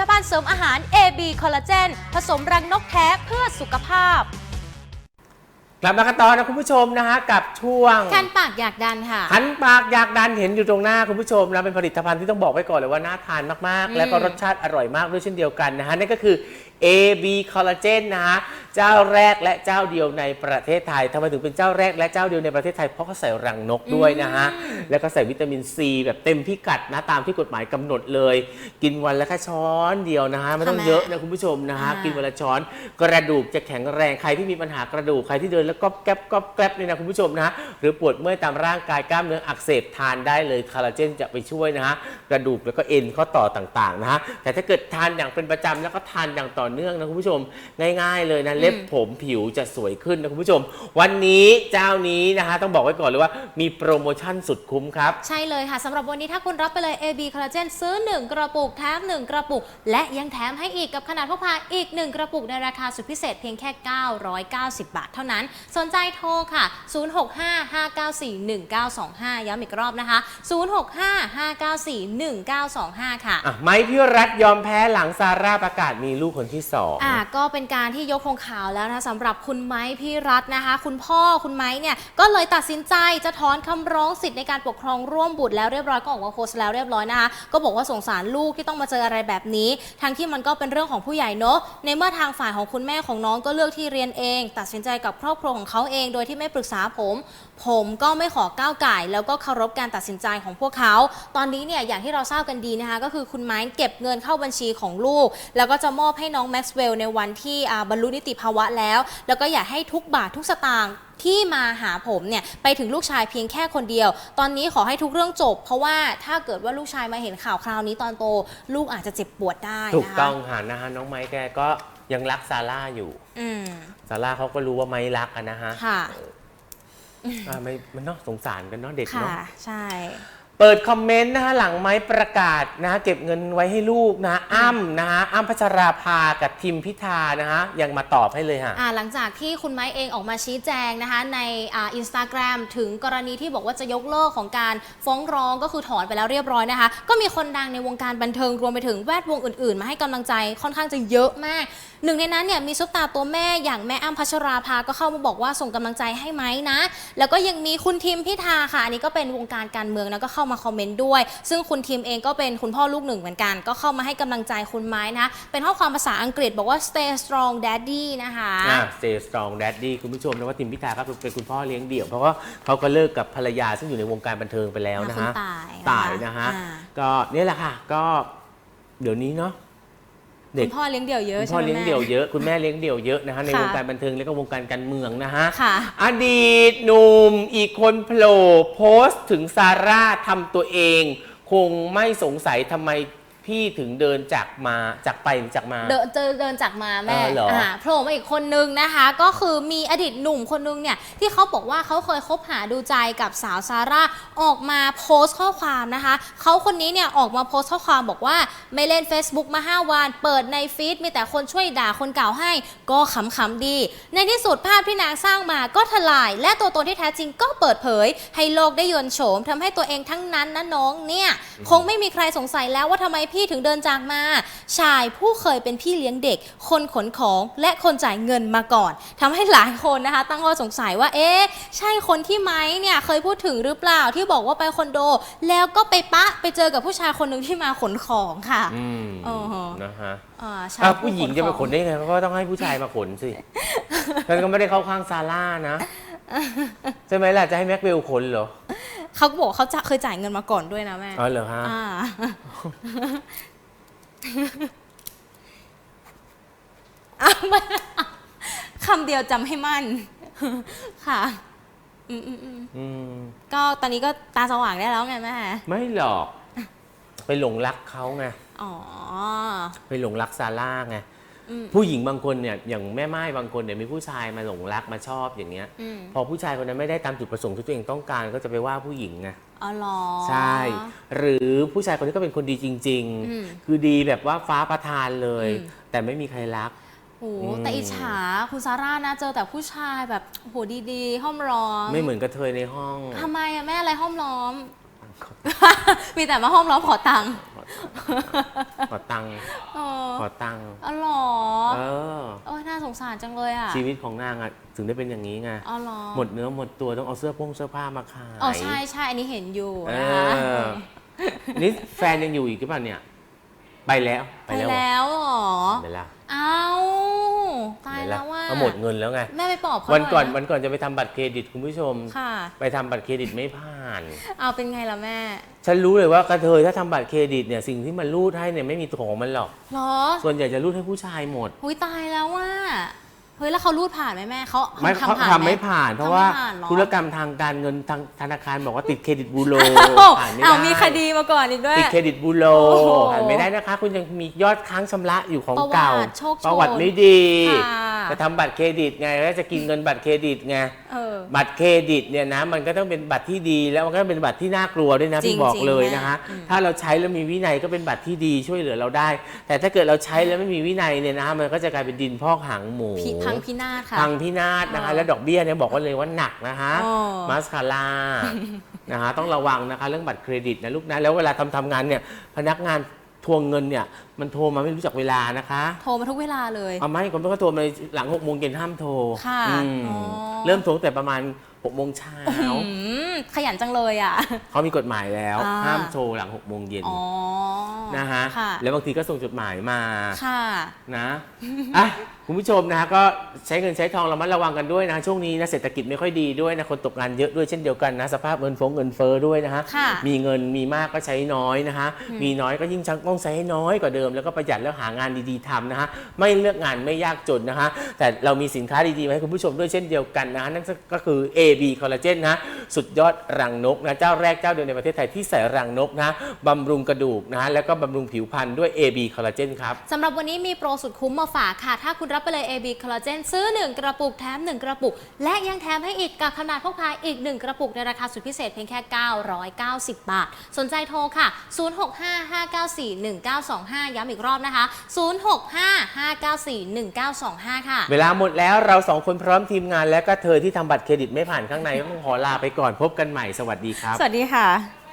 ตภัณฑ์เสริมอาหาร AB คอลลาเจนผสมรังนกแท้เพื่อสุขภาพ กลับมากันต่อนะคุณผู้ชมนะฮะกับช่วงคันปากอยากดันค่ะขันปากอยากดันเห็นอยู่ตรงหน้าคุณผู้ชมนะเป็นผลิตภัณฑ์ที่ต้องบอกไว้ก่อนเลยว่าน่าทานมากอืมๆและก็รสชาติอร่อยมากด้วยเช่นเดียวกันนะฮะนั่นก็คือ AB Collagen นะฮะเจ้าแรกและเจ้าเดียวในประเทศไทยทำไมถึงเป็นเจ้าแรกและเจ้าเดียวในประเทศไทยเพราะเขาใส่รังนกด้วยนะฮะแล้วก็ใส่วิตามินซีแบบเต็มพิกัดนะตามที่กฎหมายกำหนดเลย กินวันละแค่ช้อนเดียวนะฮะไม่ต้องทำไมเยอะนะคุณผู้ชมนะฮะอ่ากิกินวันละช้อนกระดูกจะแข็งแรงใครที่มีปัญหากระดูกใครที่เดินแล้วก็แก๊บก็แก๊บเนี่ยนะคุณผู้ชมนะฮะหรือปวดเมื่อยตามร่างกายกล้ามเนื้ออักเสบทานได้เลยคอลลาเจนจะไปช่วยนะฮะกระดูกแล้วก็เอ็นข้อต่อต่างๆนะฮะแต่ถ้าเกิดทานอย่างเป็นประจำแล้วก็ทานอย่างต่อเนื่องนะคุณผู้ชม ง่ายๆเลยนะเล็บผมผิวจะสวยขึ้นนะคุณผู้ชม วันนี้เจ้านี้นะฮะต้องบอกไว้ก่อนเลยว่ามีโปรโมชั่นสุดคุ้มครับ ใช่เลยค่ะสำหรับวันนี้ถ้าคุณรับไปเลย AB คอลลาเจนซื้อ 1 กระปุกแถม1 กระปุก และยังแถมให้อีกกับขนาดพกพาอีก 1 กระปุกในราคาสุดพิเศษเพียงแค่ 990 บาทเท่านั้น สนใจโทรค่ะ 0655941925 ย้ำอีกรอบนะคะ 0655941925 ค่ะ อะไม้พี่รัฐยอมแพ้หลังซาร่าประกาศมีลูกคนที่สองอ่าก็เป็นการที่ยกธงขาวแล้วนะสำหรับคุณไม้พี่รัฐนะคะ คุณพ่อคุณไม้เนี่ยก็เลยตัดสินใจจะถอนคำร้องสิทธิ์ในการปกครองร่วมบุตรแล้วเรียบร้อยก็ออกมาโพสต์แล้วเรียบร้อยนะคะก็บอกว่าสงสารลูกที่ต้องมาเจออะไรแบบนี้ ทั้งที่มันก็เป็นเรื่องของผู้ใหญ่เนอะในเมื่อทางฝ่ายของคุณแม่ของน้องก็เลือกที่เรียนเอง ตัดสินใจกับครอบครัวของเขาเอง โดยที่ไม่ปรึกษาผม ผมก็ไม่ขอก้าวไก่ แล้วก็เคารพการตัดสินใจของพวกเขา ตอนนี้เนี่ยอย่างที่เราทราบกันดีนะคะก็คือคุณไม้เก็บเงินเข้าบัญชีของลูก แล้วก็จะมอบให้น้องแม็กซ์เวลล์ในวันที่อ่าบรรลุนิติภาวะแล้ว แล้วก็อยากให้ทุกบาททุกสตางค์ที่มาหาผมเนี่ยไปถึงลูกชายเพียงแค่คนเดียว ตอนนี้ขอให้ทุกเรื่องจบ เพราะว่าถ้าเกิดว่าลูกชายมาเห็นข่าวคราวนี้ตอนโต ลูกอาจจะเจ็บปวดได้ถูกนะคะต้องค่ะนะฮะน้องไม้แกก็ยังรักซาร่าอยู่อืมซาร่าเขาก็รู้ว่าไม้รักอะนะฮะค่ะอ่าไม่มันเนาะสงสารกันเนาะเด็กค่ะเนาะใช่ เปิดคอมเมนต์นะฮะหลังไม้ประกาศนะะเก็บเงินไว้ให้ลูกนะะอ้ำนะฮะอ้ำพัชราภากับทิมพิธานะฮะยังมาตอบให้เลยฮะอ่าหลังจากที่คุณไม้เองออกมาชี้แจงนะคะในอ่าอินสตาแกรมถึงกรณีที่บอกว่าจะยกเลิกของการฟ้องร้องก็คือถอนไปแล้วเรียบร้อยนะคะ ก็มีคนดังในวงการบันเทิงรวมไปถึงแวดวงอื่นๆ มาให้กำลังใจค่อนข้างจะเยอะมาก หนึ่งในนั้นเนี่ยมีซุปตาตัวแม่อย่างแม่อ้ำพัชราภาก็เข้ามาบอกว่าส่งกำลังใจให้ไหมนะ แล้วก็ยังมีคุณทิมพิธาค่ะอันนี้ก็เป็นวงการการเมืองนะก็เข้ามาคอมเมนต์ด้วย ซึ่งคุณทิมเองก็เป็นคุณพ่อลูกหนึ่งเหมือนกัน ก็เข้ามาให้กำลังใจคุณไม้นะ เป็นข้อความภาษาอังกฤษบอกว่า stay strong daddy นะคะ อ่า stay strong daddy คุณผู้ชมนะว่าทิมพิธาก็เป็นคุณพ่อเลี้ยงเดี่ยว เพราะว่าเขาก็เลิกกับภรรยาซึ่งอยู่ในวงการบันเทิงไปแล้วนะคุณฮะตายตายนะฮะ อ่า ก็เนี่ยแหละค่ะ ก็เดี๋ยวนี้เนาะ เด็คุก ณพ่อเลี้ยงเดี่ยวเยอะคุณใช่พ่อไหมเลี้ยงแม่ เดี่ยวเยอะคุณแม่เลี้ยงเดี่ยวเยอะนะฮะในค่ะ วงการบันเทิงและก็วงการการเมืองนะฮะ ค่ะ อดีตหนุ่มอีกคนโผล่โพสต์ถึงซาร่าทำตัวเอง คงไม่สงสัยทำไม พี่ถึงเดินจากมาจากไปหรือจากมา เดินเจอเดินจากมาแม่เออเหรออ่าโผล่มาอีกคนนึงนะคะ ก็คือมีอดีตหนุ่มคนนึงเนี่ยที่เขาบอกว่าเขาเคยคบหาดูใจกับสาวซาร่าออกมาโพสต์ข้อความนะคะเขาคนนี้เนี่ยออกมาโพสต์ข้อความบอกว่าไม่เล่น Facebook มา 5 วัน เปิดในฟีดมีแต่คนช่วยด่าคนเก่าให้ ก็ขำๆดี ในที่สุดภาพที่นางสร้างมาก็ทลาย และตัวตนที่แท้จริงก็เปิดเผย ให้โลกได้ยนต์โฉมทำให้ตัวเองทั้งนั้นนะน้องเนี่ยคงไม่มีใครสงสัยแล้วว่าทำไมพี่ถึงเดินจากมา ชายผู้เคยเป็นพี่เลี้ยงเด็ก คนขนของและคนจ่ายเงินมาก่อนทำให้หลายคนนะคะ ตั้งข้อสงสัยว่าเอ๊ะใช่คนที่ไม้เนี่ยเคยพูดถึงหรือเปล่าที่บอกว่าไปคอนโด แล้วก็ไปปะไปเจอกับผู้ชายคนหนึ่งที่มาขนของค่ะอืมอ๋อฮะนะฮะอ่าชายอ้าวผู้หญิงจะไปขขนได้ไงก็ต้องให้ผู้ชายมาขนสิฉันก็ไม่ได้เข้าข้างซาร่านะ ใช่ไหมล่ะจะให้แม็กเวลขนเหรอเขาก็บอกเขาจะเคยจ่ายเงินมาก่อนด้วยนะแม่อ๋อเหรอฮะอ่าเอามาคำเดียวจำให้มั่น ค่ะอืมอืมอืมอืมก็ตอนนี้ก็ตาสว่างได้แล้วไงแม่ ไม่หรอก ไปหลงรักเขาไง อ๋อ ไปหลงรักซาร่าไงอืม ผู้หญิงบางคนเนี่ยอย่างแม่ไม้บางคนเนี่ยมีผู้ชายมาหลงรักมาชอบอย่างเงี้ยอืมพอผู้ชายคนนั้นไม่ได้ตามจุดประสงค์ที่ตัวเองต้องการก็จะไปว่าผู้หญิงไงอ๋อเหรอใช่ หรือผู้ชายคนนี้ก็เป็นคนดีจริงอืมๆคือดีแบบว่าฟ้าประทานเลยอืมแต่ไม่มีใครรักโอ้โหอืมแต่อิจฉาคุณซาร่านะเจอแต่ผู้ชายแบบโอ้โหดีๆ ห้อมล้อม ไม่เหมือนกระเทยในห้องทำไมอะแม่อะไรห้อมล้อม มีแต่มาห้อมล้อมขอตังค์ขอตังค์เออขอตังค์อ๋อเหรอเออ โอ้ยน่าสงสารจังเลยอะชีวิตของนางอะถึงได้เป็นอย่างนี้ไง อ๋อเหรอหมดเนื้อหมดตัวต้องเอาเสื้อพงเสื้อผ้ามาขาย อ๋อใช่ใช่อันนี้เห็นอยู่เอนะคะอนี่แฟนยังอยู่อีกหรือเปล่าเนี่ย ไปแล้ว ไปเหรอแล้วเหรอไปแล้วเอ้า ตายไปแล้วว่าก็หมดเงินแล้วไง แม่ไปปลอบเขาวันก่อนหยะวันก่อนจะไปทำบัตรเครดิตคุณผู้ชมค่ะไปทำบัตรเครดิตไม่ผ่าน เอาเป็นไงล่ะแม่ ฉันรู้เลยว่ากระเทยถ้าทำบัตรเครดิตเนี่ยสิ่งที่มันรูดให้เนี่ยไม่มีตัวของมันหรอกเหรอ ส่วนใหญ่จะรูดให้ผู้ชายหมดหุยตายแล้วว่า เฮ้ยแล้วเขารูดผ่านไหมแม่เขาไม่เขาผ่านทำไม่ผ่าน เพราะว่าทำไม่ผ่านเหรอ ธุรกรรมทางการเงินทางธนาคารบอกว่าติดเครดิตบูโรอ้าวผ่านไม่อ้าวได้มีคดีมาก่อนอีกด้วย ติดเครดิตบูโรโอ้โหผ่านไม่ได้นะคะ คุณยังมียอดค้างชำระอยู่ของประวัติเก่าโชคโชน ประวัติไม่ดี ค่ะ จะทำบัตรเครดิตไงแล้วจะกินเงินบัตรเครดิตไงเออ บัตรเครดิตเนี่ยนะมันก็ต้องเป็นบัตรที่ดีแล้วมันก็เป็นบัตรที่น่ากลัวด้วยนะจริพี่งบอกจริงเลยแม่นะคะอืม ถ้าเราใช้แล้วมีวินัยก็เป็นบัตรที่ดีช่วยเหลือเราได้ แต่ถ้าเกิดเราใช้แล้วไม่มีวินัยเนี่ยนะมันก็จะกลายเป็นดินพอกหางหมูพิพังพินาศค่ะ พังพินาศนะคะอ๋อแล้วดอกเบี้ยเนี่ยบอกว่าเลยว่าหนักนะคะอ๋อ มาสคาร่านะคะต้องระวังนะคะเรื่องบัตรเครดิตนะลูกนะแล้วเวลาทำทำงานเนี่ยพนักงาน ทวงเงินเนี่ยมันโทรมาไม่รู้จักเวลานะคะโทรมาทุกเวลาเลยเอาไม่คนก็โทรมาหลังหกโมงเย็นห้ามโทรค่ะอืมอ๋อ เริ่มโทรตั้งแต่ประมาณหกโมงเช้า อืม ขยันจังเลยอะ เขามีกฎหมายแล้ว อ่า ห้ามโทรหลังหกโมงเย็นอ๋อนะฮะ ค่ะแล้วบางทีก็ส่งจดหมายมาค่ะ นะอะคุณผู้ชมนะฮะก็ใช้เงินใช้ทองระมัดระวังกันด้วยนะช่วงนี้นะเศรษฐกิจไม่ค่อยดีด้วยนะคนตกงานเยอะด้วยเช่นเดียวกันนะสภาพเงินฟงเงินเฟ้อด้วยนะฮะค่ะมีเงินมีมากก็ใช้น้อยนะฮะมีน้อยก็ยิ่งต้องใช้ให้น้อยกว่าเดิมแล้วก็ประหยัดแล้วหางานดีๆทำนะฮะไม่เลือกงานไม่ยากจนนะฮะแต่เรามีสินค้าดีๆมาให้คุณผู้ชมด้วยเช่นเดียวกันนะฮะนั่นก็คือ AB Collagen นะสุดยอดรังนกนะเจ้าแรกเจ้าเดียวในประเทศไทยที่ใส่รังนกนะบำรุงกระดูกนะฮะแล้วก็บำรุงผิวพรรณด้วย AB Collagen ครับสำหรับวันนี้มีโปรสุดคุ้มมาฝากค่ะ ถ้าคุณรับไปเลย AB Collagen ซื้อ 1 กระปุกแถม 1 กระปุก และยังแถมให้อีกกับขนาดพกพาอีก 1 กระปุกในราคาสุดพิเศษเพียงแค่ 990 บาท สนใจโทรค่ะ 0655941925 ย้ำอีกรอบนะคะ 0655941925 ค่ะ เวลาหมดแล้วเราสองคนพร้อมทีมงานและก็เธอที่ทำบัตรเครดิตไม่ผ่านข้างในก็ต้องขอลาไปก่อนพบกันใหม่สวัสดีครับ สวัสดีค่ะ